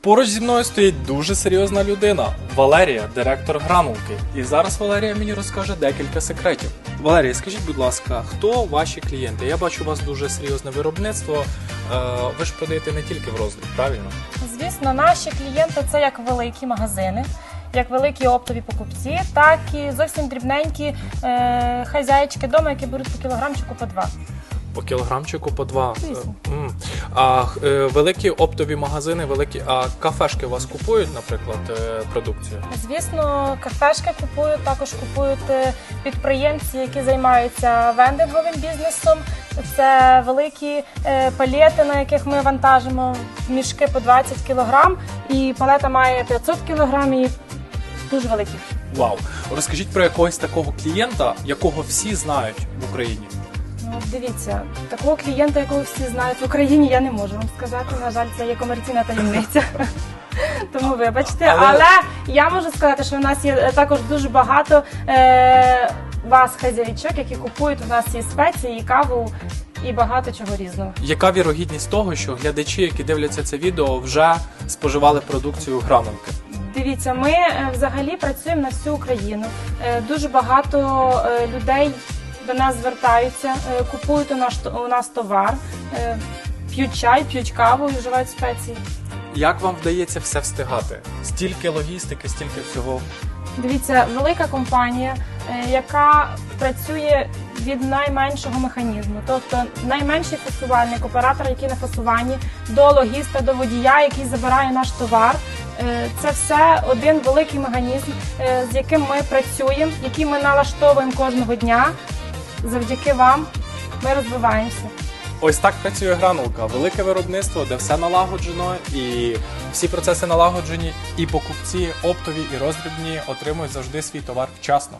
Поруч зі мною стоїть дуже серйозна людина Валерія, директор гранулки. І зараз Валерія мені розкаже декілька секретів. Валерія, скажіть, будь ласка, хто ваші клієнти? Я бачу у вас дуже серйозне виробництво. Е, Ви ж продаєте не тільки в роздріб, правильно? Звісно, наші клієнти це як великі магазини, як великі оптові покупці, так і зовсім дрібненькі е, хазяїчки вдома, які беруть по кілограмчику по два. По кілограмчику по два. Звісно. Е, м. А е, великі оптові магазини, великі, а кафешки у вас купують, наприклад, е, продукцію? Звісно, кафешки купують, також купують е, підприємці, які займаються вендинговим бізнесом. Це великі е, палети, на яких ми вантажимо мішки по 20 кілограм, і палета має 500 кілограм і дуже великі. Вау! Розкажіть про якогось такого клієнта, якого всі знають в Україні. Ну, дивіться, такого клієнта, якого всі знають в Україні, я не можу вам сказати. На жаль, це є комерційна таємниця. Тому вибачте, Але- але я можу сказати, що в нас є е, також дуже багато е, вас, хазяїчок, які купують у нас і спеції, і каву, і багато чого різного. Яка вірогідність того, що глядачі, які дивляться це відео, вже споживали продукцію гранулки? Дивіться, ми е, взагалі працюємо на всю Україну. Е, Дуже багато е, людей до нас звертаються, е, купують у нас, у нас товар, е, п'ють чай, п'ють каву і вживають спеції. Як вам вдається все встигати? Стільки логістики, стільки всього. Дивіться, велика компанія, е, яка працює від найменшого механізму, тобто найменший фасувальник, оператор, який на фасуванні, до логіста, до водія, який забирає наш товар. Це все один великий механізм, з яким ми працюємо, який ми налаштовуємо кожного дня. Завдяки вам ми розвиваємося. Ось так працює гранулка. Велике виробництво, де все налагоджено, і всі процеси налагоджені, і покупці оптові і роздрібні отримують завжди свій товар вчасно.